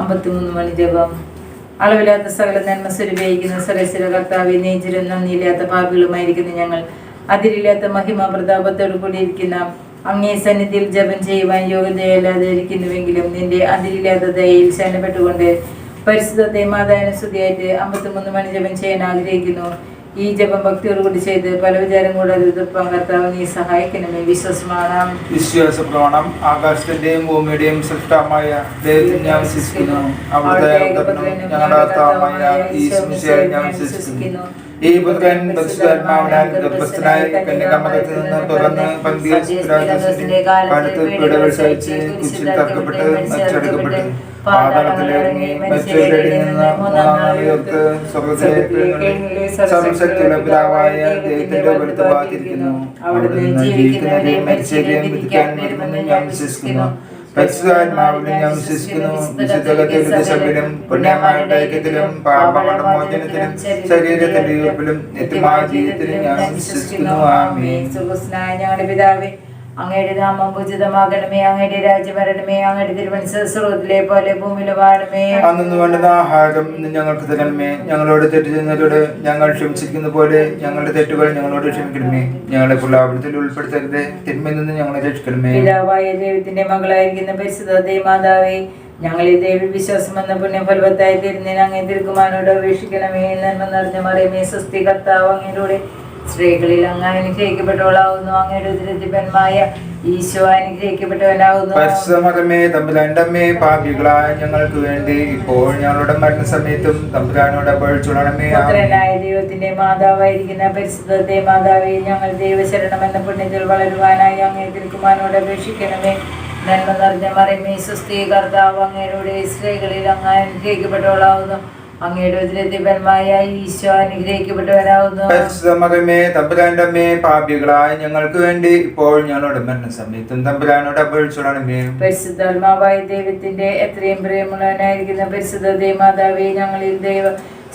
അമ്പത്തിമൂന്ന് മണി ജപം. അളവില്ലാത്ത സകല നന്മ സ്വരൂപയിക്കുന്ന സരസ്വര കർത്താവെ നെയ്ച്ചിലും നന്ദിയില്ലാത്ത പാപികളുമായിരിക്കുന്ന ഞങ്ങൾ. അതിരില്ലാത്ത മഹിമ പ്രതാപത്തോടു കൂടിയിരിക്കുന്ന അങ്ങേ സന്നിധിയിൽ ജപം ചെയ്യുവാൻ യോഗ്യതയല്ലാതെ ഇരിക്കുന്നുവെങ്കിലും നിന്റെ അതിരില്ലാത്ത ദയയിൽ പരിശുദ്ധ പരിശുദ്ധത്തെ മാതാനുസ്തുതിയായിട്ട് അമ്പത്തിമൂന്ന് മണി ജപം ചെയ്യാൻ ആഗ്രഹിക്കുന്നു. ഈ ജപം ഭക്തിയോടുകൂടി ചെയ്ത് പല വിചാരം കൂടാതെ എതിർപ്പാൻ കർത്താവ് നീ സഹായിക്കണമേ. വിശ്വസമാണ് ആകാശത്തിന്റെയും ഭൂമിയുടെയും സൃഷ്ടമായ ദൈവത്തിൽ ഞാൻ വിശ്വസിക്കുന്നു. അവിടുത്തെ ഞങ്ങളുടെ കർത്താവുമായ ഈ സുവിശേഷം ഞാൻ വിശ്വസിക്കുന്നു. ഈ പുത്രൻ പരിശുദ്ധാത്മാവിനാൽ ഗർഭസ്ഥനായി നിന്ന് തുറന്ന് പിലാത്തോസിന്റെ കാലത്ത് പീഡകൾ സഹിച്ച് കുച്ചിൽ തർക്കപ്പെട്ട് മരിച്ചെടുക്കപ്പെട്ട് അവിടെ വിശ്വസിക്കുന്നു. ഞാൻ വിശ്വസിക്കുന്നു. ശരീരത്തിന്റെ ഉയർപ്പിലും നിത്യമായ ജീവിതത്തിലും ഞാൻ വിശ്വസിക്കുന്നു. ആമേ ഞങ്ങളുടെ പിതാവേ അങ്ങയുടെ നാമം പൂജിതമാകണമേ അങ്ങയുടെ രാജ്യം വരണമേ അങ്ങയുടെ തിരുവനന്തപുരത്തിലെ പോലെ ഭൂമിയിലും വാഴമേ അന്നു വേണ്ടുന്ന ആഹാരം ഇന്ന് ഞങ്ങൾക്ക് തരണമേ. ഞങ്ങളോട് തെറ്റ് ചെയ്യുന്നതോട് ഞങ്ങൾ ക്ഷമിച്ചിരിക്കുന്ന പോലെ ഞങ്ങളുടെ തെറ്റുകൾ ഞങ്ങളോട് ക്ഷമിക്കണമേ. ഞങ്ങളെ പുല്ലാപനത്തിൽ ഉൾപ്പെടുത്തരുത്. തിന്മയിൽ നിന്ന് ഞങ്ങളെ രക്ഷിക്കണമേ. പിതാവായ ദൈവത്തിന്റെ മകളായിരിക്കുന്ന പരിശുദ്ധ ദൈവമാതാവേ ഞങ്ങളിൽ ദൈവ വിശ്വാസം എന്ന പുണ്യഫലവത്തായി തീരുന്നതിന് അങ്ങേ തിരുക്കുമാനോട് അപേക്ഷിക്കണമേ. നന്മ നിറഞ്ഞ മറിയമേ സ്വസ്തി കർത്താവ് അങ്ങയിലൂടെ സ്ത്രീകളിൽ അങ്ങ് അനുഗ്രഹിക്കപ്പെട്ടവളാവുന്നു. അങ്ങയുടെ ഉദരത്തിപ്പന്മായ ഈശോ അനുഗ്രഹിക്കപ്പെട്ടവനാവുന്നു. പാപികളായ ഞങ്ങൾക്ക് വേണ്ടി ഇപ്പോൾ ഞങ്ങളുടെ മരണസമയത്തും തമ്പുരാനോട് അപേക്ഷിച്ചുണമേ പുത്രനായ ദൈവത്തിന്റെ മാതാവായിരിക്കുന്ന പരിശുദ്ധത്തെ മാതാവേ ഞങ്ങൾ ദൈവശരണം എന്ന പുണ്യത്തിൽ വളരുവാനായി അങ്ങേ തിരുക്കുമാനോട് അപേക്ഷിക്കണമേ. നന്മ നിറഞ്ഞ മറിമേ സുസ്ഥീകർത്താവ് അങ്ങയുടെ സ്ത്രീകളിൽ അങ്ങ് അനുഗ്രഹിക്കപ്പെട്ടവളാവുന്നു. അങ്ങയുടെ ഉദരത്തിപ്പന്മായ ഈശോ അനുഗ്രഹിക്കപ്പെട്ടവനാവുന്നു. പരിശുദ്ധമതമേ തമ്പുരാന്റമ്മേ പാപികളായ ഞങ്ങൾക്ക് വേണ്ടി ഇപ്പോൾ ഞങ്ങളുടെ മരണസമയത്തും തമ്പുരാനോട് അപേക്ഷിച്ചുണമേ പരിശുദ്ധാത്മാവായ ദൈവത്തിന്റെ എത്രയും പ്രിയമുള്ളവനായിരിക്കുന്ന പരിശുദ്ധ ദൈവമാതാവേ ഞങ്ങളിൽ ദൈവ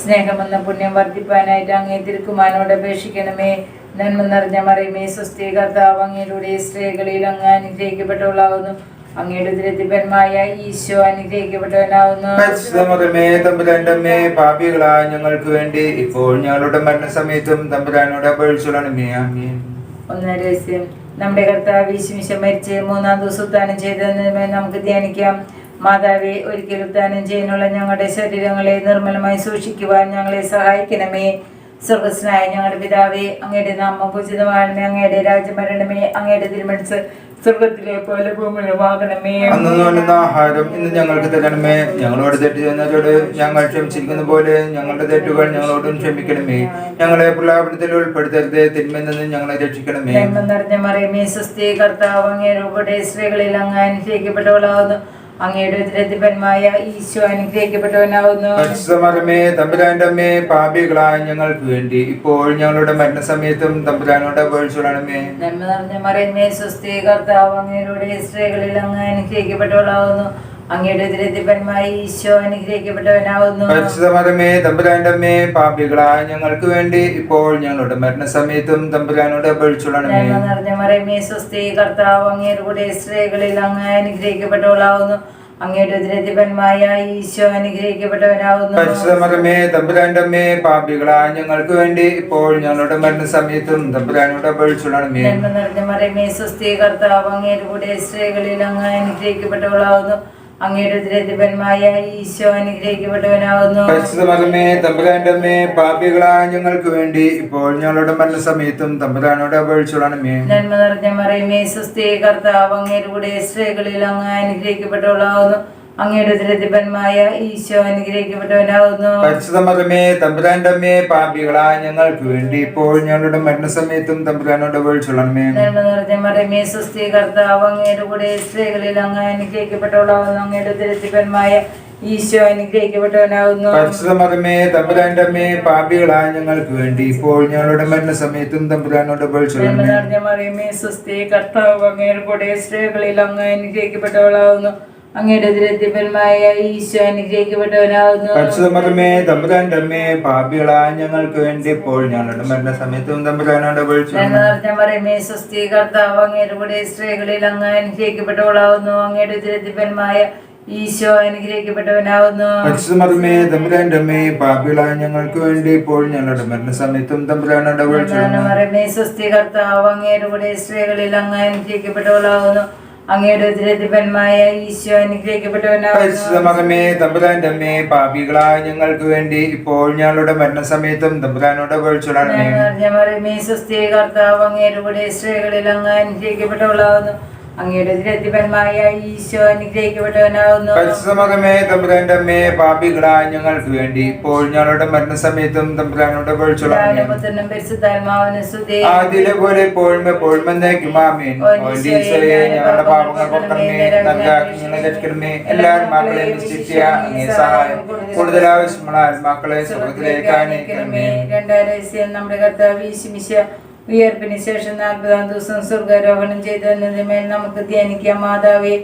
സ്നേഹമെന്ന പുണ്യം വർദ്ധിപ്പാനായിട്ട് അങ്ങേ തിരുക്കുമാനോട് അപേക്ഷിക്കണമേ. നന്മ നിറഞ്ഞ മറിയമേ സ്വസ്തി കർത്താവ് അങ്ങയിലൂടെ സ്ത്രീകളിൽ അങ്ങ് അനുഗ്രഹിക്കപ്പെട്ടവളാവുന്നു. അങ്ങയുടെ ഉദരത്തിപ്പന്മായ ഈശോ അനുഗ്രഹിക്കപ്പെട്ടവനാവുന്നു. പാപികളായ ഞങ്ങൾക്ക് വേണ്ടി ഇപ്പോൾ ഞങ്ങളുടെ മരണസമയത്തും തമ്പുരാനോട് അപേക്ഷിച്ചുണമേ ആമേൻ. ഒന്നാം രഹസ്യം. നമ്മുടെ കർത്താവ് വിശ്വമിശ മരിച്ച് മൂന്നാം ദിവസം ഉത്ഥാനം ചെയ്തതിനുമേ നമുക്ക് ധ്യാനിക്കാം. മാതാവെ ഒരിക്കൽ ഉത്ഥാനം ചെയ്യാനുള്ള ഞങ്ങളുടെ ശരീരങ്ങളെ നിർമ്മലമായി സൂക്ഷിക്കുവാൻ ഞങ്ങളെ സഹായിക്കണമേ. സ്വർഗസ്നായ ഞങ്ങളുടെ പിതാവേ അങ്ങയുടെ നാമം പൂജിതമാകണമേ അങ്ങയുടെ രാജ്യം വരണമേ അങ്ങയുടെ തിരുമനസ് സ്വർഗത്തിലെ പോലെ ഭൂമിയിലുമാകണമേ. അന്ന് വേണ്ടുന്ന ആഹാരം ഇന്ന് ഞങ്ങൾക്ക് തരണമേ. ഞങ്ങളോട് തെറ്റ് ചെയ്യുന്നതോട് ഞങ്ങൾ ക്ഷമിച്ചിരിക്കുന്ന പോലെ ഞങ്ങളുടെ തെറ്റുകൾ ഞങ്ങളോടും ക്ഷമിക്കണമേ. ഞങ്ങളെ പ്രലാപനത്തിൽ ഉൾപ്പെടുത്തരുത് തിന്മയിൽ നിന്ന് ഞങ്ങളെ രക്ഷിക്കണമേ. നിറഞ്ഞ മറിയമേ സ്വസ്തി കർത്താവ് അങ്ങയുടെ സ്ത്രീകളിൽ അങ്ങ് അനുഗ്രഹിക്കപ്പെട്ടവളാവുന്നു അങ്ങയുടെ ഉദരത്തിപ്പന്മായ ഈശോ അനുഗ്രഹിക്കപ്പെട്ടവനാവുന്നു. പരിശുദ്ധമരമേ തമ്പുരാന്റെ അമ്മേ പാപികളായ ഞങ്ങൾക്ക് വേണ്ടി. ഇപ്പോൾ ഞങ്ങളുടെ മരണസമയത്തും തമ്പുരാനോട് അപേക്ഷിച്ചോളണമേ നന്മ നിറഞ്ഞ മറിയമ്മേ സ്വസ്ഥീകർത്താവ് കർത്താവ് അങ്ങയുടെ സ്ത്രീകളിൽ അങ്ങ് അനുഗ്രഹിക്കപ്പെട്ടവളാവുന്നു. അങ്ങയുടെ ഉദരത്തിപ്പന്മായ ഈശോ അനുഗ്രഹിക്കപ്പെട്ടവനാവുന്നു. പരിശുദ്ധമരമേ തമ്പുരാന്റെ അമ്മേ പാപികളായ ഞങ്ങൾക്ക് വേണ്ടി ഇപ്പോൾ ഞങ്ങളുടെ മരണസമയത്തും തമ്പുരാനോട് അപേക്ഷിച്ചോളണമേ നന്മ നിറഞ്ഞ മറിയമേ സുസ്ഥി കർത്താവ് അങ്ങയുടെ സ്ത്രീകളിൽ അങ്ങ് അനുഗ്രഹിക്കപ്പെട്ടവളാവുന്നു. അങ്ങയുടെ ഉദരത്തിപ്പന്മായ ഈശോ അനുഗ്രഹിക്കപ്പെട്ടവനാവുന്നു. പരിശുദ്ധമരമേ തമ്പുരാന്റെ അമ്മേ പാപികളായ ഞങ്ങൾക്ക് വേണ്ടി ഇപ്പോൾ ഞങ്ങളുടെ മരണസമയത്തും തമ്പുരാനോട് അപേക്ഷിച്ചോളണമേ നന്മ നിറഞ്ഞ മറിയമേ കർത്താവ് അങ്ങയുടെ കൂടെ സ്ത്രീകളിൽ അങ്ങ് അനുഗ്രഹിക്കപ്പെട്ടവളാവുന്നു. അങ്ങയുടെ ഈശോ തമ്പുരാന്റെ അമ്മേ പാപികളായ ഞങ്ങൾക്ക് വേണ്ടി ഇപ്പോൾ ഞങ്ങളുടെ മരണസമയത്തും തമ്പുരാനോട് അപേക്ഷിച്ചോളണമേ നന്മ നിറഞ്ഞ മറിയമേ സുസ്ഥി കർത്താവ് അങ്ങേരുടെ കൂടെ സ്ത്രീകളിൽ അങ്ങ് അനുഗ്രഹിക്കപ്പെട്ടവളാവുന്നു. അങ്ങയുടെ ഉദരത്തിപ്പന്മായ ഈശോ അനുഗ്രഹിക്കപ്പെട്ടവനാവുന്നു പരിശുദ്ധമറമേ തമ്പുരാന്റെ അമ്മേ പാപികളായ ഞങ്ങൾക്ക് വേണ്ടി ഇപ്പോൾ ഞങ്ങളുടെ മരണസമയത്തും തമ്പുരാനോട് നിറഞ്ഞ മറിയമേ സുസ്ഥി കർത്താവ് അങ്ങയുടെ കൂടെ സ്ത്രീകളിൽ അങ്ങ് അനുഗ്രഹിക്കപ്പെട്ടവളാവുന്നു അങ്ങയുടെ ഉദരത്തിപ്പന്മായ ഈശോ അനുഗ്രഹിക്കപ്പെട്ടവനാവുന്നു പരിശുദ്ധമറമേ തമ്പുരാന്റെ അമ്മേ പാപികളായ ഞങ്ങൾക്ക് വേണ്ടി ഇപ്പോൾ ഞങ്ങളുടെ മരണസമയത്തും തമ്പുരാനോട് മറിയമേ സുസ്ഥി കർത്താവ് അങ്ങയുടെ കൂടെ സ്ത്രീകളിൽ അങ്ങ് അനുഗ്രഹിക്കപ്പെട്ടവളാവുന്നു അങ്ങയുടെ ഉദരത്തിപ്പന്മായ ഈശോ തമ്പുരാന്റെ അമ്മേ പാപികളായ ഞങ്ങൾക്ക് വേണ്ടി ഇപ്പോൾ ഞങ്ങളുടെ തമ്പുരാനോട് കർത്താവ് അങ്ങയുടെ കൂടെ സ്ത്രീകളിൽ അങ്ങ് അനുഗ്രഹിക്കപ്പെട്ടവളാവുന്നു അങ്ങയുടെ ഈശോ അനുഗ്രഹിക്കപ്പെട്ടവനാവുന്നു പരിശുദ്ധമേ തമ്പുരാന്റെ അമ്മേ പാപികളായ ഞങ്ങൾക്ക് വേണ്ടി ഇപ്പോൾ ഞങ്ങളുടെ മരണസമയത്തും തമ്പുരാനോട് സ്വസ്തി കർത്താവ് അങ്ങയുടെ കൂടെ സ്ത്രീകളിൽ അങ്ങ് അനുഗ്രഹിക്കപ്പെട്ടവളാവുന്നു അങ്ങയുടെ ഉദരത്തിപ്പന്മായ ഈശോ അനുഗ്രഹിക്കപ്പെട്ടവനാവുന്നു പരിശുദ്ധമേ തമ്പുരാന്റെ അമ്മേ പാപികളായ ഞങ്ങൾക്ക് വേണ്ടി ഇപ്പോൾ ഞങ്ങളുടെ മരണസമയത്തും തമ്പുരാനോട് വിളിച്ചുടണമേ മറമേ സ്വസ്തി കർത്താവ് അങ്ങയുടെ കൂടെ സ്ത്രീകളിൽ അങ്ങ് അനുഗ്രഹിക്കപ്പെട്ടവളാവുന്നു അങ്ങയുടെ ഉദരത്തിപ്പന്മായ ഈശോ അനുഗ്രഹിക്കപ്പെട്ടവനാവുന്നു പരിശുദ്ധമേ തമ്പുരാന്റെ അമ്മേ പാപികളായ ഞങ്ങൾക്ക് വേണ്ടി. ഇപ്പോൾ ഞങ്ങളുടെ മരണസമയത്തും തമ്പുരാനോട് സ്തുതി. പോലെ എപ്പോഴും എപ്പോഴും എന്നേക്കും. ആമേൻ. ഞങ്ങളുടെ പാപങ്ങൾ പുറത്തണമേ നന്ദാക്കിങ്ങളെ രക്ഷിക്കണമേ. എല്ലാ മക്കളെ നിശ്ചിച്ച അങ്ങേ സഹായം കൂടുതൽ ആവശ്യമുള്ള ആത്മാക്കളെ സ്വർഗത്തിലേക്ക് അനയിക്കണമേ രണ്ടായിരം നമ്മുടെ കർത്താവ് ഈശുമിശ ഉയർപ്പിന് ശേഷം നാൽപ്പതാം ദിവസം സ്വർഗാരോഹണം ചെയ്തു എന്നതിന്മേൽ നമുക്ക് ധ്യാനിക്കാം. മാതാവേ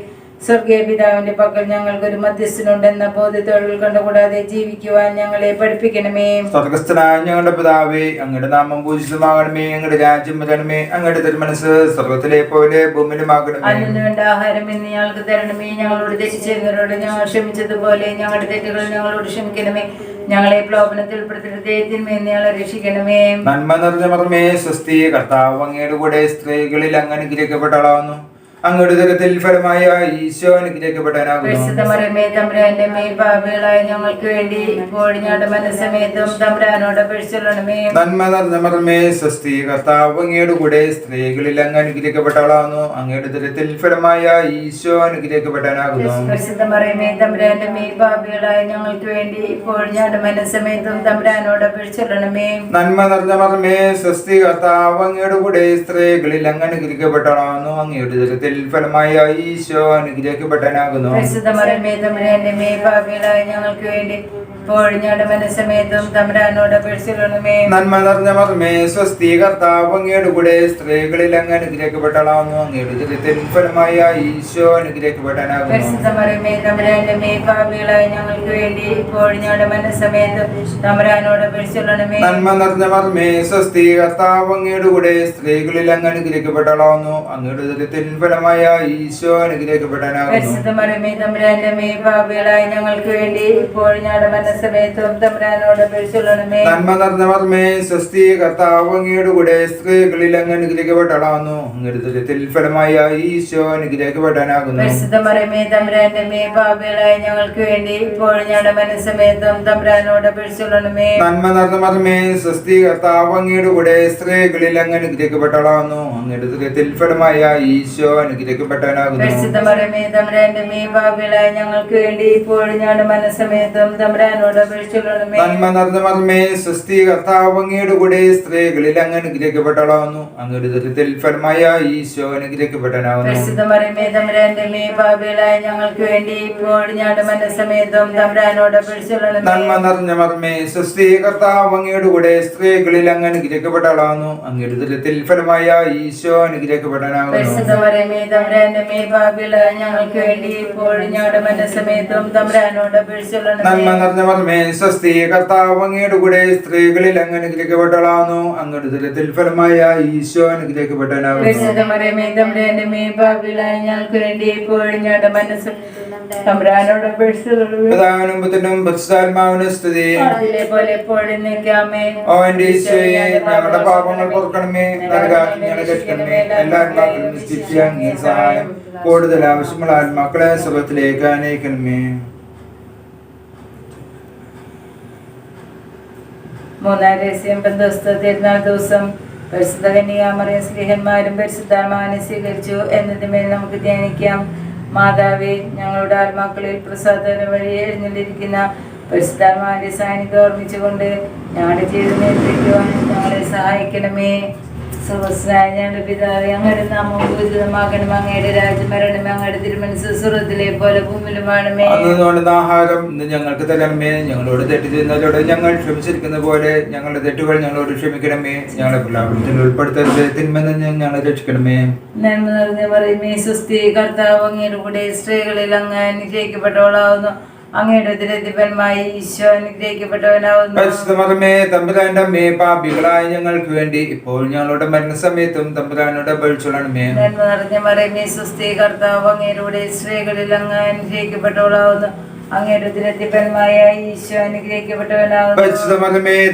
സ്വർഗീയ പിതാവിന്റെ പക്കൽ ഞങ്ങൾക്കൊരു മധ്യസ്ഥനുണ്ടെന്ന ബോധ്യത്തോടുകൾ കണ്ടുകൂടാതെ ജീവിക്കുവാൻ ഞങ്ങളെ പഠിപ്പിക്കണമേ. സ്വർഗസ്ഥനായ ഞങ്ങളുടെ പിതാവേ അങ്ങയുടെ നാമം പൂജിതമാകണമേ. അങ്ങയുടെ രാജ്യം വരണമേ. അങ്ങയുടെ തിരുമനസ് സ്വർഗത്തിലെ പോലെ ഭൂമിയിലുമാകണമേ. അതിന് വേണ്ട ആഹാരം ഇന്ന് ഞങ്ങൾക്ക് തരണമേ. ഞങ്ങളോട് തെറ്റിച്ചവരോട് ഞങ്ങൾ ക്ഷമിച്ചതുപോലെ ഞങ്ങളുടെ തെറ്റുകൾ ഞങ്ങളോട് ക്ഷമിക്കണമേ. ഞങ്ങളെ പ്രലോഭനത്തിൽ ഞങ്ങളെ രക്ഷിക്കണമേ. നന്മ നിറഞ്ഞ മർമ്മേ സ്വസ്തി കർത്താവ് അങ്ങയുടെ കൂടെ സ്ത്രീകളിൽ അങ്ങ് അനുഗ്രഹിക്കപ്പെട്ടളാവുന്നു അങ്ങയുടെ ദുഃഖത്തിൽ ഫലമായ ഈശോ പാപികളായ ഞങ്ങൾക്ക് വേണ്ടി നന്മ സ്വസ്തി കർത്താവ് അങ്ങയുടെ കൂടെ സ്ത്രീകളിൽ അങ്ങ് അനുഗ്രഹിക്കപ്പെട്ടളാവുന്നു അങ്ങയുടെ ദുരത്തിൽ ഫലമായ ഈശോ പാപികളായ ഞങ്ങൾക്ക് വേണ്ടി നന്മ നിറഞ്ഞ മർമ്മേ സ്വസ്തി കർത്താവ് അങ്ങയുടെ കൂടെ സ്ത്രീകളിൽ അങ്ങ് അനുഗ്രഹിക്കപ്പെട്ടളാവുന്നു അങ്ങയുടെ ഫലമായ ഈശോ വേണ്ടി ഇപ്പോൾ ഞങ്ങളുടെ മനസ്സമേതും തമ്പുരാനോട് അപേക്ഷിച്ചൊള്ളണമേ നന്മ നിറഞ്ഞ മർമ്മേ സ്വസ്തി കർത്താവ് അങ്ങയുടെ കൂടെ സ്ത്രീകളിൽ അങ്ങ് അനുഗ്രഹിക്കപ്പെട്ടളാവുന്നു അങ്ങയുടെ ഫലമായ ഈശോ ഞങ്ങൾക്ക് വേണ്ടി ഇപ്പോൾ ഞങ്ങളുടെ മനസ്സമേതും തമ്പുരാനോട് അപേക്ഷിച്ചൊള്ളണമേ നന്മ നിറഞ്ഞ മർമ്മേ സ്വസ്തി കർത്താവ് അങ്ങയുടെ കൂടെ സ്ത്രീകളിൽ അങ്ങ് അനുഗ്രഹിക്കപ്പെട്ടളാവുന്നു അങ്ങയുടെ ദുരിതത്തിൻ ഫലമായ ഈശോ അനുഗ്രഹിക്കപ്പെടാനാകുന്നു പരിശുദ്ധമരമേ തമ്പുരാന്റെ മേൽ പാപികളായ ഞങ്ങൾക്ക് വേണ്ടി ഇപ്പോൾ ഞങ്ങളുടെ മനസ്സമേതും തമ്പുരാനോട് അപേക്ഷിച്ചൊള്ളണമേ നന്മ നിറഞ്ഞ മർമ്മേ സ്വസ്തി കർത്താവ് അങ്ങയുടെ കൂടെ സ്ത്രീകളിൽ അങ്ങ് അങ്ങയുടെ ദുരിതത്തിൽ ഫലമായ ഈശോ അനുഗ്രഹിക്കപ്പെടാനാകുന്നു. പരിശുദ്ധമരമേ തമ്പുരാന്റെ മേൽ പാപികളായ ഞങ്ങൾക്ക് വേണ്ടി ഇപ്പോൾ ഞങ്ങളുടെ മനസ്സമേതും തമ്പുരാനോട് അപേക്ഷിച്ചൊള്ളണമേ നന്മ നിറഞ്ഞ മർമ്മേ സ്വസ്തി കർത്താവ് അങ്ങയുടെ കൂടെ സ്ത്രീകളിൽ അങ്ങ് അനുഗ്രഹിക്കപ്പെട്ടളാവുന്നു അങ്ങയുടെ ദുരിതത്തിൽ ഫലമായ ഈശോ തമ്പുരാന്റെ പാപികളായ ഞങ്ങൾക്ക് വേണ്ടി ഇപ്പോൾ ഞങ്ങളുടെ മനസ്സമേതും തമ്പുരാനോട് അപേക്ഷിച്ചൊള്ളണമേ നന്മ നിറഞ്ഞ മർമ്മേ സ്വസ്തി കർത്താവ് അങ്ങയുടെ കൂടെ സ്ത്രീകളിൽ അങ്ങ് അനുഗ്രഹിക്കപ്പെട്ടളാവുന്നു അങ്ങൊരു ദുരിതത്തിൽ ഫലമായ ഈശോ തമ്പുരാന്റെ മേൽ പാപികളായ ഞങ്ങൾക്ക് വേണ്ടി ഇപ്പോൾ ഞങ്ങളുടെ മനസ്സമേതും തമ്പുരാനോട് അപേക്ഷിച്ചൊള്ളണമേ നന്മ നിറഞ്ഞ മർമ്മേ സ്വസ്തി കർത്താവ് അങ്ങയുടെ കൂടെ സ്ത്രീകളിൽ അങ്ങ് അനുഗ്രഹിക്കപ്പെട്ടളാവുന്നു അങ്ങയുടെ ദുരിതത്തിൽ ഫലമായ ഈശോ തമ്പുരാന്റെ പാപികളായ ഞങ്ങൾക്ക് വേണ്ടി ഇപ്പോൾ ഞങ്ങളുടെ മനസ്സമേതും തമ്പുരാനോട് അപേക്ഷിച്ചൊള്ളണമേ നന്മ നിറഞ്ഞ മർമ്മേ സ്വസ്തി കർത്താവ് അങ്ങയുടെ കൂടെ സ്ത്രീകളിൽ അങ്ങ് അനുഗ്രഹിക്കപ്പെട്ടളാവുന്നു അങ്ങയുടെ ദുരിതത്തിൽ ഫലമായ ഈശോ ഞങ്ങളുടെ പാപങ്ങൾ പൊറുക്കണമേ. അങ്ങേ സഹായം കൂടുതൽ ആവശ്യമുള്ള ആത്മാക്കളെ സുഖത്തിലേക്ക് അനയിക്കണമേ മൂന്നാം രഹസ്യം ബന്ധുസ്ഥ തിരുനാൾ ദിവസം പരിശുദ്ധ കന്യാമറിയ സ്ത്രീഹന്മാരും പരിശുദ്ധാത്മാവിനെ സ്വീകരിച്ചു എന്നതിന്മേൽ നമുക്ക് ധ്യാനിക്കാം. മാതാവേ ഞങ്ങളുടെ ആത്മാക്കളിൽ പ്രസാദന വഴി എഴുന്നള്ളിരിക്കുന്ന പരിശുദ്ധാത്മാവിന്റെ സാന്നിധ്യം ഓർമ്മിച്ചുകൊണ്ട് ഞങ്ങളുടെ ജീവിതം നിയന്ത്രിക്കുവാൻ ഞങ്ങളെ സഹായിക്കണമേ. സുഹസ്രായ ഞങ്ങളുടെ പിതാവേ അങ്ങയുടെ നാമം പൂജിതമാകണം അങ്ങയുടെ രാജ്യം വരണമേ അങ്ങയുടെ തിരുമനസ് സ്വർഗത്തിലെ പോലെ ഭൂമിയിലുമാണമേ അന്നുകൊണ്ടുന്ന ആഹാരം ഇന്ന് ഞങ്ങൾക്ക് തരണമേ. ഞങ്ങളോട് തെറ്റ് ചെയ്യുന്നവരോട് ഞങ്ങൾ ക്ഷമിച്ചിരിക്കുന്ന പോലെ ഞങ്ങളുടെ തെറ്റുകൾ ഞങ്ങളോട് ക്ഷമിക്കണമേ. ഞങ്ങളുടെ പ്രലാപനത്തിൽ ഉൾപ്പെടുത്തരുത്. തിന്മെന്ന് ഞങ്ങളെ രക്ഷിക്കണമേ. നന്മ നിറഞ്ഞ പറയുമേ സുസ്ഥി കർത്താവ് അങ്ങയുടെ കൂടെ സ്ത്രീകളിൽ അങ്ങ് അനുഗ്രഹിക്കപ്പെട്ടവളാവുന്നു. അങ്ങയുടെ ഉദരത്തിഫലമായി ഈശോ അനുഗ്രഹിക്കപ്പെട്ടവനാവുന്നു. തമ്പുരാന്റെ അമ്മേ പാപികളായ ഞങ്ങൾക്ക് വേണ്ടി ഇപ്പോൾ ഞങ്ങളുടെ മരണസമയത്തും തമ്പുരാനോട് അപേക്ഷിച്ചോളണമേ. നന്മ നിറഞ്ഞ മറിയമേ സുസ്ഥി കർത്താവ് അങ്ങയുടെ സ്ത്രീകളിൽ അങ്ങ് അനുഗ്രഹിക്കപ്പെട്ടവളാവുന്നു.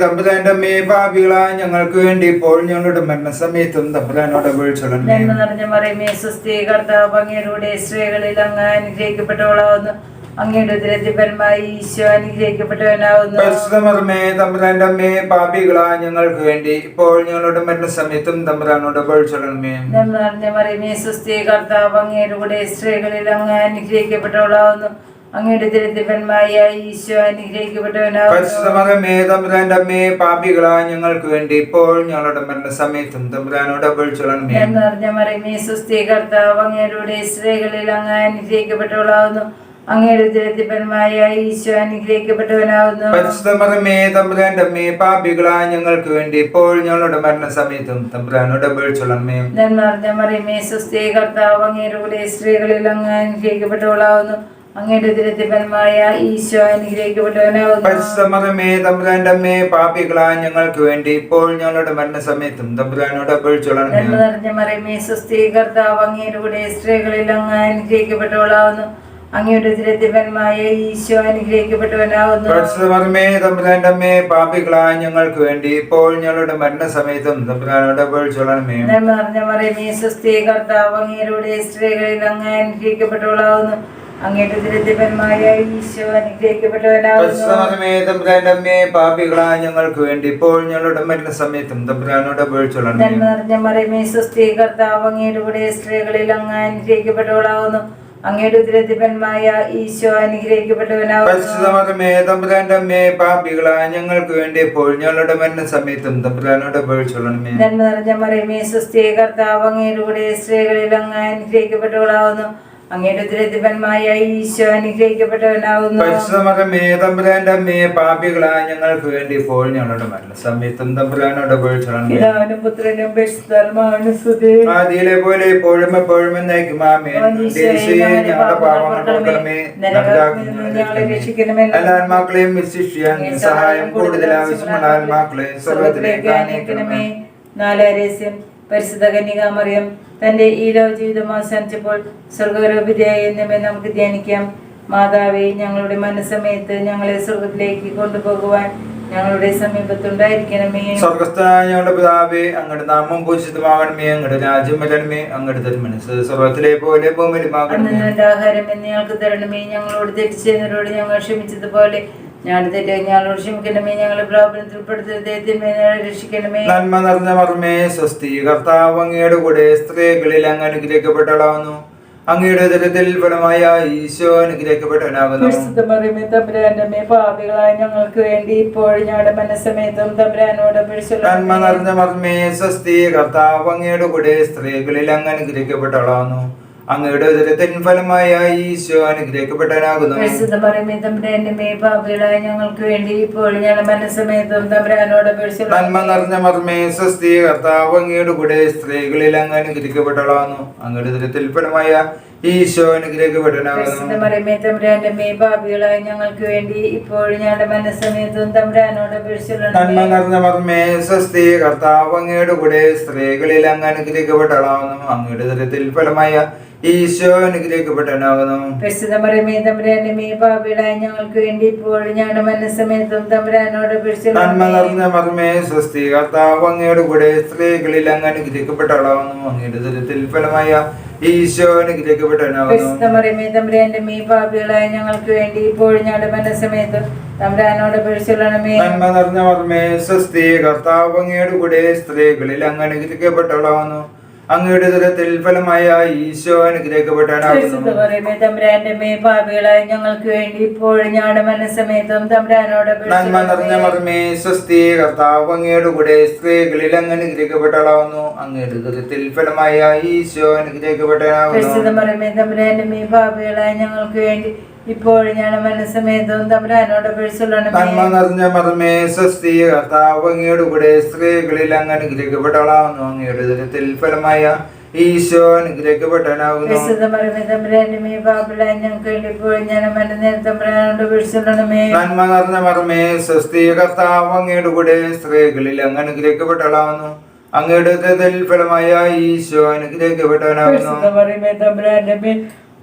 തമ്പുരാന്റെ അമ്മേ പാപികളായ ഞങ്ങൾക്ക് വേണ്ടി ഇപ്പോൾ ഞങ്ങളുടെ മരണസമയത്തും തമ്പുരാനോട് അപേക്ഷിച്ചോളണമേ. നന്മ നിറഞ്ഞ മറിയമേ സുസ്ഥി കർത്താവ് അങ്ങയുടെ സ്ത്രീകളിൽ അങ്ങ് അനുഗ്രഹിക്കപ്പെട്ടവളാവുന്നു. അങ്ങയുടെ ഉദരത്തിഫലമായി ഈശോ അനുഗ്രഹിക്കപ്പെട്ടവനാവുന്നു. പരിശുദ്ധമേ തമ്പുരാന്റെ അമ്മേ പാപികളായ ഞങ്ങൾക്ക് വേണ്ടി ഇപ്പോൾ ഞങ്ങളുടെ മരണസമയത്തും തമ്പുരാനോട് അപേക്ഷിച്ചോളണമേ നന്മ നിറഞ്ഞ മറിയമേ സുസ്ഥി കർത്താവ് അങ്ങയുടെ സ്ത്രീകളിൽ അങ്ങ് അനുഗ്രഹിക്കപ്പെട്ടവളാവുന്നു. അങ്ങയുടെ ഉദരത്തിഫലമായ ഈശോ അമ്മേ പാപികളായ ഞങ്ങൾക്ക് വേണ്ടി ഇപ്പോൾ ഞങ്ങളുടെ മരണസമയത്തും തമ്പുരാനോട് അപേക്ഷിച്ചോളണമേ നന്മ നിറഞ്ഞ മറിയമേ സുസ്ഥി കർത്താവ് അങ്ങയുടെ സ്ത്രീകളിൽ അങ്ങ് അനുഗ്രഹിക്കപ്പെട്ടവളാവുന്നു. അങ്ങയുടെ ഉദരത്തിഫലമായ ഈശോ അനുഗ്രഹിക്കപ്പെട്ടവനാവുന്നു പരിശുദ്ധമേ തമ്പുരാന്റെ അമ്മേ പാപികളായ ഞങ്ങൾക്ക് വേണ്ടി ഇപ്പോൾ ഞങ്ങളുടെ മരണസമയത്തും തമ്പുരാനോട് മറിയമേ സുസ്ഥി കർത്താവ് സ്ത്രീകളിൽ അങ്ങ് അങ്ങയുടെ ഈശോ തമ്പുരാന്റെ അമ്മേ പാപികളായ ഞങ്ങൾക്ക് വേണ്ടി ഇപ്പോൾ ഞങ്ങളുടെ മരണസമയത്തും തമ്പുരാനോട് അപേക്ഷിച്ചോളാം നിറഞ്ഞ മറിയമേ അങ്ങയുടെ സ്ത്രീകളിൽ അങ്ങ് അനുഗ്രഹിക്കപ്പെട്ടവളാവുന്നു അങ്ങയുടെ ഉദരത്തിഫലമായ ഈശോ അനുഗ്രഹിക്കപ്പെട്ടവനാവുന്നു. പരിശുദ്ധമേ തമ്പുരാന്റെ അമ്മേ പാപികളായ ഞങ്ങൾക്ക് വേണ്ടി ഇപ്പോൾ ഞങ്ങളുടെ മരണസമയത്തും തമ്പുരാനോട് അപേക്ഷിച്ചോളണമേ നന്മ നിറഞ്ഞ മറിയമേ സുസ്ഥി കർത്താവ് അങ്ങയുടെ സ്ത്രീകളിൽ അങ്ങ് അനുഗ്രഹിക്കപ്പെട്ടവളാവുന്നു. അങ്ങയുടെ ഈശോ പാപികളായ ഞങ്ങൾക്ക് വേണ്ടി ഇപ്പോൾ ഞങ്ങളുടെ മരണസമയത്തും തമ്പുരാനോട് അപേക്ഷിച്ചോളണമേ നന്മ നിറഞ്ഞ മറിയമേ സ്വസ്തി കർത്താവ് അങ്ങയുടെ സ്ത്രീകളിൽ അങ്ങ് അനുഗ്രഹിക്കപ്പെട്ടവളാവുന്നു. അങ്ങയുടെ ഈശോ പാപികളായ ഞങ്ങൾക്ക് വേണ്ടി ഇപ്പോൾ ഞങ്ങളുടെ മരണസമയത്തും തമ്പുരാനോട് അപേക്ഷിച്ചോളണമേ നന്മ നിറഞ്ഞ മറിയമേ സുസ്ഥി കർത്താവ് അങ്ങയുടെ സ്ത്രീകളിൽ അങ്ങ് അനുഗ്രഹിക്കപ്പെട്ടവളാവുന്നു. അങ്ങയുടെ ഉദരത്തിഫലമായ ഈശോ അനുഗ്രഹിക്കപ്പെട്ടവനാവുന്നു. പരിശുദ്ധമേ തമ്പുരാന്റെ അമ്മേ പാപികളായ ഞങ്ങൾക്ക് വേണ്ടി ഇപ്പോൾ ഞങ്ങളുടെ മരണസമയത്തും തമ്പുരാനോട് അപേക്ഷിച്ചോളണമേ പിതാവിനും പുത്രനും പരിശുദ്ധാത്മാവിനും പോലെ എപ്പോഴും എപ്പോഴും എന്നേക്കും. ആമേൻ. ദേശീയ ഞങ്ങളുടെ പാപങ്ങൾ കൊടുക്കണമേ എല്ലാ ആത്മാക്കളെയും വിശിഷ്യ സഹായം കൂടുതൽ ആവശ്യമുള്ള ആത്മാക്കളെ സ്വർഗത്തിലേക്ക് അനേക്കണമേ പരിശുദ്ധ കന്യകാമറിയം. തന്റെ ഈ ലോക ജീവിതം അവസാനിച്ചപ്പോൾ സ്വർഗരോപിതയായി എന്നിവ നമുക്ക് ധ്യാനിക്കാം. മാതാവേ ഞങ്ങളുടെ മനസ്സമയത്ത് ഞങ്ങളെ സ്വർഗത്തിലേക്ക് കൊണ്ടുപോകുവാൻ ഞങ്ങളുടെ സമീപത്തുണ്ടായിരിക്കണമേ. സ്വർഗസ്ഥായ ഞങ്ങളുടെ പിതാവേ അങ്ങയുടെ നാമം പൂജിതമാകണമേ അങ്ങയുടെ രാജ്യം വരണമേ. അങ്ങയുടെ തിരുമനസ് സ്വർഗത്തിലെ പോലെ ഭൂമിയിലുമാകണമേ. ആഹാരം എന്ന് ഞങ്ങൾക്ക് തരണമേ. ഞങ്ങളോട് തെറ്റിച്ചതിനോട് ഞങ്ങൾ ക്ഷമിച്ചതുപോലെ ക്ഷമിക്കണമേ ഞങ്ങളെ പ്രാപനത്തിൽ രക്ഷിക്കണമേ. നന്മ നിറഞ്ഞ മർമ്മേ സ്വസ്തി. കർത്താവ് അങ്ങയുടെ കൂടെ സ്ത്രീകളിൽ അങ്ങ് അനുഗ്രഹിക്കപ്പെട്ടളാവുന്നു അങ്ങയുടെ ഉദരത്തിൽ ഫലമായ ഈശോ അനുഗ്രഹിക്കപ്പെട്ടവനാകുന്നു. പരിശുദ്ധ മറിയമേ തമ്പുരാന്റെ പാപികളായ ഞങ്ങൾക്ക് വേണ്ടി ഇപ്പോഴും ഞങ്ങളുടെ മനസ്സമേതം തമ്പുരാനോട് നന്മ നിറഞ്ഞ മർമ്മേ സ്വസ്തി. കർത്താവ് അങ്ങയുടെ കൂടെ സ്ത്രീകളിൽ അങ്ങ് അനുഗ്രഹിക്കപ്പെട്ടളാവുന്നു അങ്ങയുടെ ഉദരത്തിൻ ഫലമായ ഈശോ ഞങ്ങൾക്ക് വേണ്ടി ഇപ്പോൾ നന്മ നിറഞ്ഞ മർമ്മേ സ്വസ്തി കർത്താവ് അങ്ങയുടെ കൂടെ സ്ത്രീകളിൽ അങ്ങ് അനുഗ്രഹിക്കപ്പെട്ടളാവുന്നു അങ്ങയുടെ ഉദരത്തിൽ ഫലമായ ഈശോ അനുഗ്രഹിക്കപ്പെട്ടനാകുന്നു പരിശുദ്ധ മറിയമേ തമ്പുരാന്റെ മേ പാപികളായ ഞങ്ങൾക്ക് വേണ്ടി ഇപ്പോൾ ഞങ്ങളുടെ മനസ്സമേതം തമ്പുരാനോട് നന്മ നിറഞ്ഞ മർമ്മേ സ്വസ്തി കർത്താവ് അങ്ങയുടെ കൂടെ സ്ത്രീകളിൽ അങ്ങ് അനുഗ്രഹിക്കപ്പെട്ടളാകുന്നു അങ്ങയുടെ ഉദരത്തിൽ ഫലമായ ഈശോ അനുഗ്രഹിക്കപ്പെട്ടവനാകുന്നു. പരിശുദ്ധ മറിയമേ തമ്പുരാന്റെ മേ പാപികളായ ഞങ്ങൾക്ക് വേണ്ടി ഇപ്പോഴും ഞങ്ങളുടെ മനസ്സമേതം തമ്പുരാനോട് നന്മ നിറഞ്ഞ മർമ്മേ സ്വസ്തി കർത്താവ് അങ്ങയുടെ കൂടെ സ്ത്രീകളിൽ അങ്ങ് അങ്ങയുടെ ദുരിതത്തിൽ ഫലമായ ഈശോ അനുഗ്രഹിക്കപ്പെട്ടവനാകുന്നു. പരിശുദ്ധ മറിയമേ തമ്പുരാന്റെ മേ പാപികളായ ഞങ്ങൾക്ക് വേണ്ടി ഇപ്പോഴും ഞങ്ങളുടെ മനസ്സമേതം തമ്പുരാനോട് പിടിച്ചുള്ളണമേ നന്മ നിറഞ്ഞ മർമ്മേ സ്വസ്തി കർത്താവ് അങ്ങയുടെ കൂടെ സ്ത്രീകളിൽ അങ്ങ് അങ്ങയുടെ ദുരത്തിൽ ഫലമായ ഈശോ പാപികളായ ഞങ്ങൾക്ക് വേണ്ടി ഇപ്പോഴും ഞങ്ങളുടെ മനസ്സമേതം തമ്പുരാനോട് നന്മ നിറഞ്ഞ മർമ്മേ സ്വസ്തി കർത്താവ് അങ്ങയുടെ കൂടെ സ്ത്രീകളിൽ അങ്ങ് അനുഗ്രഹിക്കപ്പെട്ടാളാവുന്നു. അങ്ങയുടെ ദുരത്തിൽ ഫലമായ ഈശോ മറിയമേ തമ്പുരാന്റെ മേ പാപികളായ ഞങ്ങൾക്ക് വേണ്ടി തമ്പുരാനോട് നന്മ സ്വസ്തി കർത്താവ് അങ്ങയുടെ കൂടെ സ്ത്രീകളിൽ അങ്ങ് അനുഗ്രഹിക്കപ്പെട്ടവളാവുന്നു. അങ്ങയുടെ ഫലമായ ഈശോ നന്മ നിറഞ്ഞ സ്വസ്തി കർത്താവ് അങ്ങയുടെ കൂടെ സ്ത്രീകളിൽ അങ്ങ് അങ്ങയുടെ ഫലമായ ഈശോ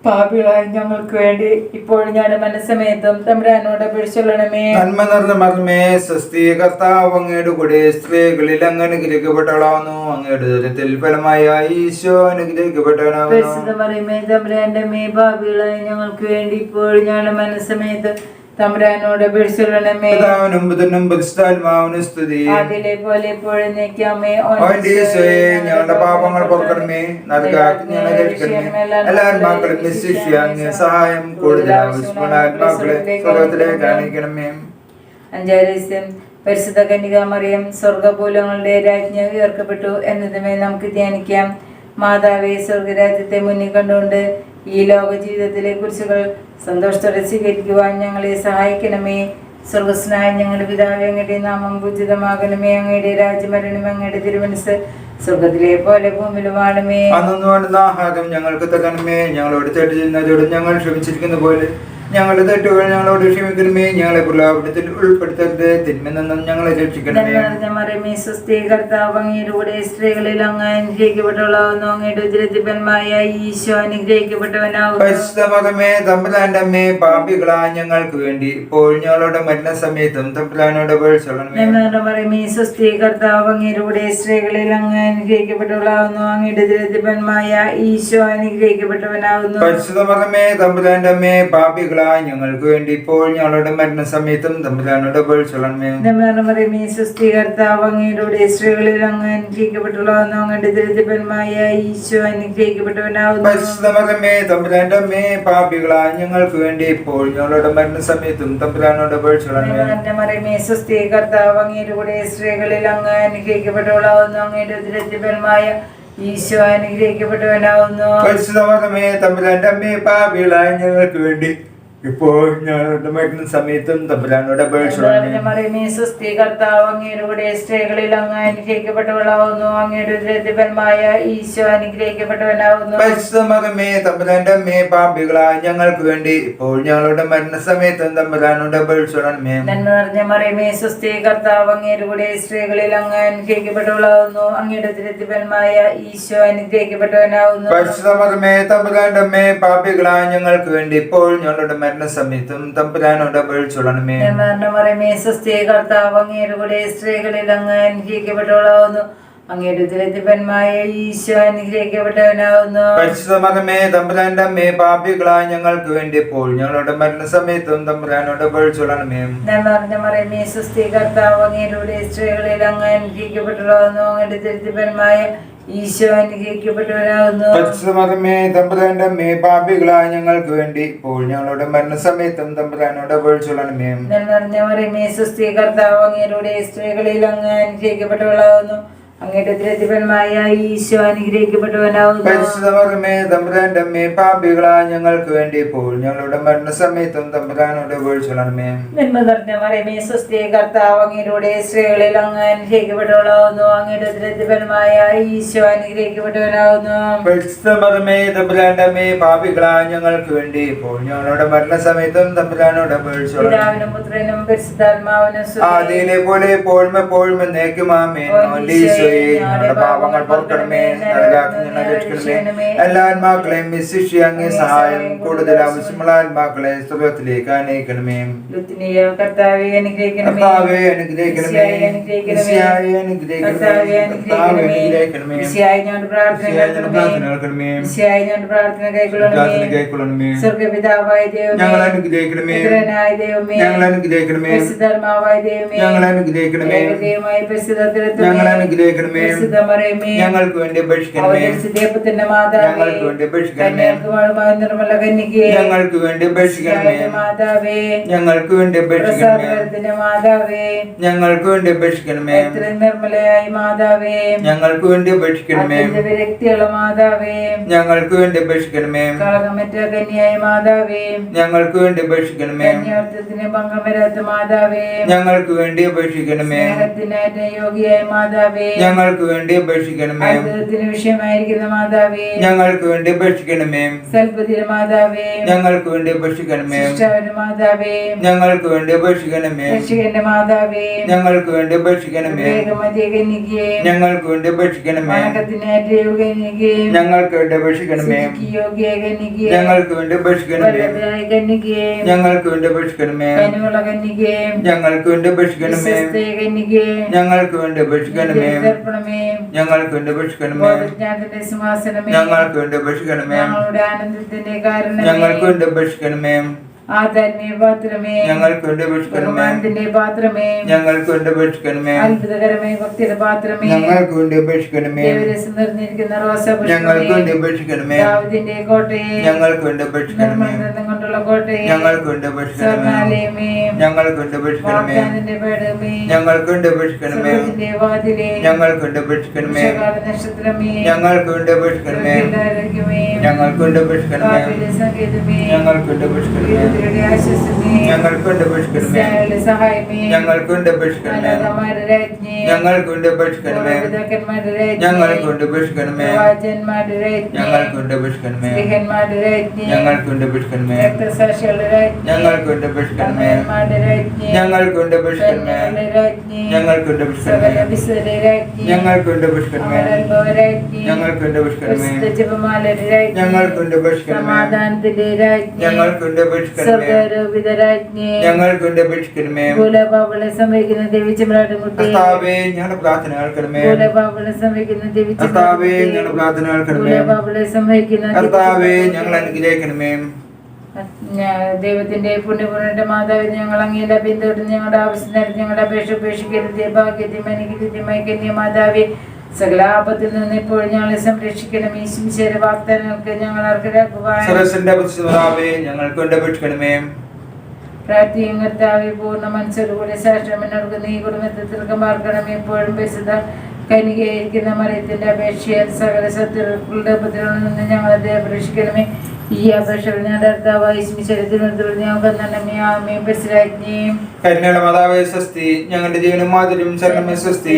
പാപികളായ ഞങ്ങൾക്ക് വേണ്ടി ഇപ്പോൾ ഞാൻ മനസ്സമേതം തമ്പുരാനോട് പിടിച്ചൊള്ളണമേ നന്മ നിറഞ്ഞ മർമ്മേ സ്വസ്തി കർത്താവ് അങ്ങയുടെ കൂടെ സ്ത്രീകളിൽ അങ്ങ് അനുഗ്രഹിക്കപ്പെട്ടവളാവുന്നു. അങ്ങയുടെ ദൂരത്തിൽ ഫലമായ ഈശോ തമ്പുരാന്റെമേ പാപികളായ ഞങ്ങൾക്ക് വേണ്ടി ഇപ്പോൾ ഞാൻ മനസ്സമയത്ത് തമ്പുരാനോട് വിളിച്ചിടണമേ പിതാവിനും പുത്രനും പരിശുദ്ധാത്മാവിനും സ്തുതി. അതിലെ പോലെ ഇപ്പോഴും നീക്കാമേ ഞങ്ങളുടെ പാപങ്ങൾ പൊറുക്കണമേ. സഹായം കൂടുതൽ ആവശ്യമുള്ള ആത്മാക്കളെ സ്വർഗത്തിലേക്ക് കാണിക്കണമേ. അഞ്ചാരസ്യം പരിശുദ്ധ കന്യകാമറിയം സ്വർഗപൂലങ്ങളുടെ രാജ്ഞ ഉയർക്കപ്പെട്ടു എന്നതുമേ നമുക്ക് ധ്യാനിക്കാം. മാതാവേ സ്വർഗരാജ്യത്തെ മുന്നിൽ കണ്ടുകൊണ്ട് ഈ ലോക ജീവിതത്തിലെ കുറിച്ചുകൾ സന്തോഷത്തോടെ സ്വീകരിക്കുവാൻ ഞങ്ങളെ സഹായിക്കണമേ. സ്വർഗസ്നായ ഞങ്ങളുടെ പിതാവ് അങ്ങയുടെ നാമം പൂജിതമാകണമേ അങ്ങയുടെ രാജ്യമരണം അങ്ങയുടെ തിരുമനസ് സ്വർഗത്തിലെ പോലെ ഭൂമിയിലുമാണമേ അന്നു വേണ്ടുന്ന ആഹാരം ഞങ്ങൾക്ക് തകണമേ ഞങ്ങളോട് തെറ്റ് ചെയ്യുന്നതോട് ഞങ്ങൾ ക്ഷമിച്ചിരിക്കുന്ന പോലെ ഞങ്ങളുടെ തെറ്റുകൾ ഞങ്ങളോട് ക്ഷമിക്കണമേ. ഞങ്ങളെ പ്രലാപനത്തിൽ ഉൾപ്പെടുത്തരുത്. തിന്മ നിന്നും ഞങ്ങളെ രക്ഷിക്കണമേ. സ്വസ്തി കർത്താവ് അങ്ങയുടെ സ്ത്രീകളിൽ അങ്ങ് അനുഗ്രഹിക്കപ്പെട്ടവളാവുന്നു. അങ്ങയുടെ ഉദരത്തിപ്പന്മായ ഈശോ അനുഗ്രഹിക്കപ്പെട്ടവനാകുമേ തമ്പുരാന്റെ അമ്മേ പാപികളാ ഞങ്ങൾക്ക് വേണ്ടി ഇപ്പോൾ ഞങ്ങളുടെ മരണസമയത്തും തമ്പുരാനോട് തമ്പലാനോട് ഞങ്ങളുടെ കർത്താവ് അങ്ങയുടെ സ്ത്രീകളിൽ അങ്ങ് അനുഗ്രഹിക്കപ്പെട്ടവളാവുന്നു. അങ്ങയുടെ ഉദരത്തിപ്പന്മായ ഈശോ അനുഗ്രഹിക്കപ്പെട്ടവനാവുന്നു. പരിശുദ്ധ മതമേ തമ്പുരാന്റെ അമ്മേ പാപികളാ ഞങ്ങൾക്ക് വേണ്ടി ഇപ്പോൾ ഞങ്ങളുടെ മരണസമയത്തും ചുളന്മേ ഞങ്ങളുടെ മറിയമേ സ്വസ്തി കർത്താവ് അങ്ങയുടെ സ്ത്രീകളിൽ അങ്ങ് അനുഗ്രഹിക്കപ്പെട്ടവളാവുന്നു അങ്ങയുടെ ഉദരത്തിപ്പന്മായ ഈശോ അനുഗ്രഹിക്കപ്പെട്ടവനാവുന്നു. പരിശുദ്ധ മതമേ തമ്പുരാന്റെ അമ്മേ പാപികളാ ഞങ്ങൾക്ക് വേണ്ടി ഇപ്പോൾ ഞങ്ങളുടെ മരണസമയത്തും മറിയമേ സ്വസ്തി കർത്താവ് അങ്ങയുടെ കൂടെ സ്ത്രീകളിൽ അങ്ങ് അനുഗ്രഹിക്കപ്പെട്ടവളാവുന്നു അങ്ങയുടെ ദരിദ്രപന്മായ ഈശോ അനുഗ്രഹിക്കപ്പെട്ടവനാവുന്നു. പരിശുദ്ധ മതമേ തമ്പുരാന്റെ അമ്മേ പാപികളായ ഞങ്ങൾക്ക് വേണ്ടി ഇപ്പോൾ ഞങ്ങളുടെ മരണസമയത്തും തമ്പുരാനോട് കർത്താവ് അങ്ങയുടെ സ്ത്രീകളിൽ അങ്ങ് അനുഗ്രഹിക്കപ്പെട്ടവളാവുന്നു. അങ്ങയുടെ ഉദരത്തിപരമായ ഈശോ അനുഗ്രഹിക്കപ്പെട്ടവനാവുന്നു. പരിശുദ്ധ മതമേ തമ്പുരാന്റെ അമ്മേ പാപികളായ ഞങ്ങൾക്ക് വേണ്ടി ഇപ്പോൾ ഞങ്ങളുടെ മരണസമയത്തും തമ്പുരാനോട് പേഴ്ചൊല്ലണമേ നന്മ നിറഞ്ഞ മറിയമേ സ്വസ്തി കർത്താവ് അങ്ങയുടെ സ്ത്രീകളിൽ അങ്ങ് അനുഗ്രഹിക്കപ്പെട്ടവളാവുന്നു. അങ്ങയുടെ ഉദരത്തിപരമായ ഈശോ അനുഗ്രഹിക്കപ്പെട്ടവനാവുന്നു. പരിശുദ്ധ മതമേ തമ്പുരാന്റെ അമ്മേ പാപികളായ ഞങ്ങൾക്ക് വേണ്ടി ഇപ്പോൾ ഞങ്ങളുടെ മരണസമയത്തും തമ്പുരാനോട് അപേക്ഷിച്ചോളണമേ മരണം പറയുമേ സ്വസ്തി കർത്താവ് അങ്ങേരുടെ സ്ത്രീകളിൽ അങ്ങ് അനുഗ്രഹിക്കപ്പെട്ടവളാവുന്നു. അങ്ങയുടെ ഉദരത്തിപ്പന്മായ ഈശോ അനുഗ്രഹിക്കപ്പെട്ടവനാവുന്നു. പരിശുദ്ധ മതമേ തമ്പുരാന്റെ അമ്മേ പാപികളായ ഞങ്ങൾക്ക് വേണ്ടി പോൾ ഞങ്ങളുടെ മരണസമയത്തും തമ്പുരാനോട് സ്ത്രീകർത്താവ് മറിയമേ കൂടെ സ്ത്രീകളിൽ അങ്ങ് അനുഗ്രഹിക്കപ്പെട്ടവളാവുന്നു. അങ്ങയുടെ ഉദരത്തിപ്പന്മായ ഈശോ തമ്പുരാന്റെ അമ്മേ പാപികളായ ഞങ്ങൾക്ക് വേണ്ടി ഇപ്പോൾ ഞങ്ങളുടെ മരണസമയത്തും തമ്പുരാനോട് പേഴ്ചൊല്ലണമേ സ്ത്രീകർത്താവ് സ്ത്രീകളിൽ അങ്ങ് അനുഗ്രഹിക്കപ്പെട്ടവളാവുന്നു അങ്ങയുടെ ഈശോ തമ്പുരാന്റെ അമ്മേ പാപികളായ ഞങ്ങൾക്ക് വേണ്ടി ഇപ്പോൾ ഞങ്ങളുടെ മരണസമയത്തും തമ്പുരാനോട് പേഴ്ചൊല്ലണമേ നന്മ നിറഞ്ഞ മറിയമേ സ്വസ്തി കർത്താവ് അങ്ങയുടെ സ്ത്രീകളിൽ അങ്ങ് അനുഗ്രഹിക്കപ്പെട്ടവളാവുന്നു. അങ്ങയുടെ ഉദരത്തിപരമായ ഈശോ അനുഗ്രഹിക്കപ്പെട്ടവനാവുന്നു. പരിശുദ്ധ മതമേ തമ്പുരാന്റെ അമ്മേ പാപികളായ ഞങ്ങൾക്ക് വേണ്ടി ഇപ്പോൾ ഞങ്ങളുടെ മരണസമയത്തും തമ്പുരാനോട് പിതാവിനും പുത്രനും പരിശുദ്ധാത്മാവിനും. ആദിയിലെ പോലെ എപ്പോഴും എപ്പോഴും എന്നേക്കുമാമേ അവന്റെ ഞങ്ങളുടെ പാപങ്ങൾ പൊറുക്കണമേ രക്ഷിക്കണമേ എല്ലാ ആത്മാക്കളെയും വിശിഷ്യ അങ്ങേ സഹായം കൂടുതൽ ആവശ്യമുള്ള ആത്മാക്കളെ സ്വഭാവത്തിലേക്ക് അനയിക്കണമേ കർത്താവെ അനുഗ്രഹിക്കണമേ. കർത്താവെ കർത്താവെ കർത്താവെ സ്വർഗപിതാവായ ദൈവമേ. ഞങ്ങൾ അനുഗ്രഹിക്കണമേ. ഞങ്ങൾ അനുഗ്രഹിക്കണമേ. ഞങ്ങൾ അനുഗ്രഹിക്കണമേ. ഞങ്ങൾ അനുഗ്രഹിക്കണമേ. ഞങ്ങൾക്ക് വേണ്ടി അപേക്ഷിക്കണമേ. അവതരിച്ച ദൈവത്തിന്റെ മാതാവേ, ഞങ്ങൾക്ക് വേണ്ടി അപേക്ഷിക്കണമേ. നിർമ്മല ഞങ്ങൾക്ക് വേണ്ടി അപേക്ഷിക്കണമേ. മാതാവേ ഞങ്ങൾക്ക് വേണ്ടി അപേക്ഷിക്കണമേ. മാതാവേ ഞങ്ങൾക്ക് വേണ്ടി അപേക്ഷിക്കണമേ. നിർമ്മലയായ മാതാവേ ഞങ്ങൾക്ക് വേണ്ടി അപേക്ഷിക്കണമേ. വിരക്തിയുള്ള മാതാവേ ഞങ്ങൾക്ക് വേണ്ടി അപേക്ഷിക്കണമേ. കളകമറ്റ കന്യായ മാതാവേ ഞങ്ങൾക്ക് വേണ്ടി അപേക്ഷിക്കണമേ. കന്യാർത്ഥത്തിന് ഭംഗം വരാത്ത മാതാവേ ഞങ്ങൾക്ക് വേണ്ടി അപേക്ഷിക്കണമേ. യോഗിയായ മാതാവേ ഞങ്ങൾക്ക് വേണ്ടി അപേക്ഷിക്കണമേ അത്ഭുതത്തിന് വിഷയമായിരിക്കുന്ന മാതാവേ ഞങ്ങൾക്ക് വേണ്ടി അപേക്ഷിക്കണമേ സൽപ്പതിര മാതാവേ ഞങ്ങൾക്ക് വേണ്ടി അപേക്ഷിക്കണമേ മാതാവേ ഞങ്ങൾക്ക് വേണ്ടി അപേക്ഷിക്കണമേ രക്ഷകന്റെ മാതാവേ ഞങ്ങൾക്ക് വേണ്ടി അപേക്ഷിക്കണമേ കന്യകയെ ഞങ്ങൾക്ക് വേണ്ടി അപേക്ഷിക്കണമേ ഞങ്ങൾക്ക് വേണ്ടി അപേക്ഷിക്കണമേ ഞങ്ങൾക്ക് വേണ്ടി അപേക്ഷിക്കണമേ ഞങ്ങൾക്ക് വേണ്ടി അപേക്ഷിക്കണമേ ഞങ്ങൾക്ക് വേണ്ടി അപേക്ഷിക്കണമേ ഞങ്ങൾക്ക് വേണ്ടി അപേക്ഷിക്കണമേ ഞങ്ങൾക്ക് വേണ്ടി സിംഹാസനമേ ഞങ്ങൾക്ക് വേണ്ടി ഞങ്ങളുടെ ആനന്ദത്തിന്റെ ഞങ്ങൾക്ക് വേണ്ടി ആദാത്മീയ പാത്രമേ ഞങ്ങൾക്ക് ബഹുമാനത്തിന്റെ പാത്രമേ ഞങ്ങൾക്ക് അപേക്ഷിക്കണമേ അത്ഭുതകരമേ ഭക്തിയുടെ പാത്രമേ ഞങ്ങൾക്ക് അപേക്ഷിക്കണമേ ദേവരസം നിറഞ്ഞിരിക്കുന്ന റോസാ ഞങ്ങൾക്ക് അപേക്ഷിക്കണമേ ദാവീദിന്റെ കോട്ടയെ ഞങ്ങൾക്ക് വേണ്ടി കൊണ്ടുള്ള കോട്ടയെ ഞങ്ങൾക്ക് സ്വർണാലയമേ ഞങ്ങൾക്ക് വേണ്ടി പേടമേ ഞങ്ങൾക്ക് സ്വർഗത്തിന്റെ വാതിലേ ഞങ്ങൾക്ക് ഉഷകാല നക്ഷത്രമേ ഞങ്ങൾക്ക് ആരോഗ്യമേ ഞങ്ങൾക്ക് സങ്കേതമേ ഞങ്ങൾക്ക് വേണ്ടി അപേക്ഷിക്കണമേ ദരിദ്രരുടെ ആശ്വാസമേ ഞങ്ങൾക്ക് വേണ്ടി അപേക്ഷിക്കണമേ ഇസ്രായേലിന്റെ സഹായമേ ഞങ്ങൾക്ക് വേണ്ടി അപേക്ഷിക്കണമേ അനാഥമാരുടെ രാജ്ഞി ഞങ്ങൾക്ക് വേണ്ടി അപേക്ഷിക്കണമേ പിതാക്കന്മാരുടെ രാജ്ഞി ഞങ്ങൾക്ക് വേണ്ടി അപേക്ഷിക്കണമേ പ്രവാചകന്മാരുടെ രാജ്ഞി ഞങ്ങൾക്ക് വേണ്ടി അപേക്ഷിക്കണമേ സ്ത്രീഹന്മാരുടെ രാജ്ഞി ഞങ്ങൾക്ക് വേണ്ടി അപേക്ഷിക്കണമേ രക്തസാക്ഷികളുടെ രാജ്ഞി ഞങ്ങൾക്ക് വേണ്ടി അപേക്ഷിക്കണമേ അമ്മയന്മാരുടെ രാജ്ഞി ഞങ്ങൾക്ക് വേണ്ടി അപേക്ഷിക്കണമേ കന്യകളുടെ രാജ്ഞി ഞങ്ങൾക്ക് വേണ്ടി സകല അപേക്ഷിക്കണമേ വിശുദ്ധരുടെ രാജ്ഞി ഞങ്ങൾക്ക് വേണ്ടി അപേക്ഷിക്കണമേ അമലോത്ഭവ രാജ്ഞി ഞങ്ങൾക്ക് വേണ്ടി അപേക്ഷിക്കണമേ പ്രസിദ്ധ ജപമാലയുടെ രാജ്ഞി ഞങ്ങൾക്ക് വേണ്ടി അപേക്ഷിക്കണമേ സമാധാനത്തിന്റെ രാജ്ഞി ഞങ്ങൾക്ക് വേണ്ടി അപേക്ഷിക്കണമേ സ്വർഗാരോപിത രാജ്ഞി ഞങ്ങൾക്ക് വേണ്ടി അപേക്ഷിക്കണമേ ഭൂലപാവളെ സംഭവിക്കുന്ന ദേവി ചെമ്പ്രാട്ടുമുട്ടി കർത്താവേ ഞങ്ങളുടെ പ്രാർത്ഥന കേൾക്കണമേ. ഭൂലപാവളെ സംഭവിക്കുന്ന ദേവി കർത്താവേ ഞങ്ങളുടെ പ്രാർത്ഥന കേൾക്കണമേ. ഭൂലപാവളെ സംഭവിക്കുന്ന കർത്താവേ ഞങ്ങൾ അനുഗ്രഹിക്കണമേ. ദൈവത്തിന്റെ പുണ്യപൂർണന്റെ മാതാവിന് ഞങ്ങൾ അങ്ങയുടെ പിന്തുടർന്ന് ഞങ്ങളുടെ ആവശ്യം നേരത്തെ ഞങ്ങളുടെ അപേക്ഷ ഉപേക്ഷിക്കരുത്. കന്യ മാതാവി. സകല ആപത്തിൽ നിന്ന് ഇപ്പോൾ ഞങ്ങളെ സംരക്ഷിക്കണം. ഈശ്വര വാഗ്ദാനങ്ങൾക്ക് ഞങ്ങൾ അർഹരാക്കുവാൻ ഞങ്ങൾക്ക് പ്രാർത്ഥിയും കർത്താവെ പൂർണ മനസ്സോടുകൂടി സാക്ഷ്യമെന്നവർക്ക് നീ കുടുംബത്തിൽ എപ്പോഴും പരിശുദ്ധ കനികയായിരിക്കുന്ന മറിയത്തിന്റെ അപേക്ഷയാൽ സകല ശത്രുക്കളുടെ ഉപദ്രവങ്ങളിൽ നിന്ന് ഞങ്ങളെ അപേക്ഷിക്കണമേ. ഞാൻ ഞങ്ങളുടെ ജീവനും മാതിരും ശരണമേ സ്വസ്തി.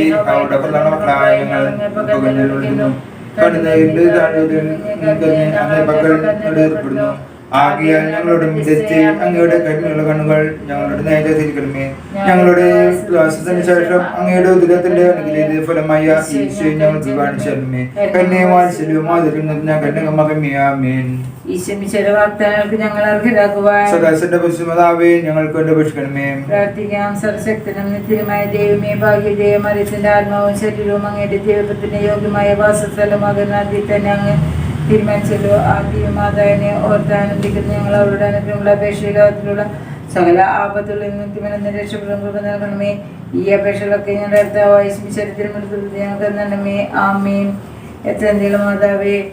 ഞങ്ങൾ ഏർപ്പെടുന്നു. ആകിയാൽ ഞങ്ങളോട് മിതച്ച് അങ്ങയുടെ കരുണയുള്ള കണ്ണുകൾ ഞങ്ങളുടെ നേരെ തിരിക്കണമേ ഞങ്ങളുടെ വിശ്വാസത്തിന് ശേഷം അങ്ങയുടെ ഉദരത്തിന്റെ അനുഗ്രഹീത ഫലമായ ഈശോയെ ഞങ്ങൾക്ക് കാണിച്ചാലുമേ കന്നെ വാത്സല്യവും മാതിരും നിറഞ്ഞ കന്യക മകമിയാമേൻ ഈശ്വര വാഗ്ദാനങ്ങൾക്ക് ഞങ്ങൾ അർഹരാക്കുവാൻ സദാസന്റെ ഞങ്ങൾക്ക് വേണ്ടി പ്രാർത്ഥിക്കാം. സർശക്തനും ദൈവമേ ആത്മാവും ശരീരവും അങ്ങയുടെ ദൈവത്തിന്റെ യോഗ്യമായ വാസസ്ഥലമാകുന്ന അതിൽ തന്നെ അങ്ങ് തീരുമാനിച്ചല്ലോ. ആ തിരുമാതാവിനെ ഓർത്താനന്ദിക്കുന്ന ഞങ്ങൾ അവരുടെ അനുഗ്രഹമുള്ള അപേക്ഷയിൽ ലോകത്തിലുള്ള സകല ആപത്തുകളിൽ നിന്നും രക്ഷപ്പെടും കൃപ നൽകണമേ. ഈ അപേക്ഷകളൊക്കെ ഞങ്ങളുടെ അടുത്ത ചരിത്രമെടുത്തത് ഞങ്ങൾക്ക് നന്മേ ആമേൻ.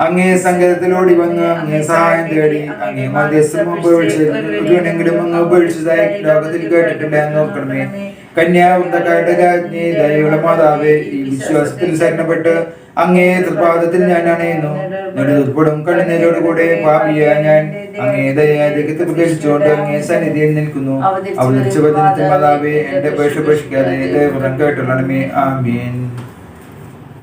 അങ്ങേ സംഗീതത്തിലോടി വന്ന് അങ്ങേ സഹായം തേടി അങ്ങേ മധ്യസ്ഥം ഉപേക്ഷിച്ചെങ്കിലും അങ്ങ് ഉപേക്ഷിച്ചതായി ലോകത്തിൽ കേട്ടിട്ടുണ്ട് എന്ന് നോക്കണമേ കന്യാവന്തക്കാരുടെ രാജ്ഞി ദയയുള്ള മാതാവേ ഈ വിശ്വാസത്തിൽ ശരണപ്പെട്ട് അങ്ങേ തൃപാദത്തിൽ ഞാൻ അണയുന്നു. നെടുതുൾപ്പെടും കണ്ണുനീരോട് കൂടെ പാപിയ ഞാൻ അങ്ങേ ദയാദികത്ത് പ്രതീക്ഷിച്ചുകൊണ്ട് അങ്ങേ സന്നിധിയിൽ നിൽക്കുന്നു. അവതരിച്ച വചനത്തിൽ മാതാവേ എന്റെ പേക്ഷ പേഷിക്കാതെ ദൈവം കേട്ടുള്ളണമേ ആമീൻ.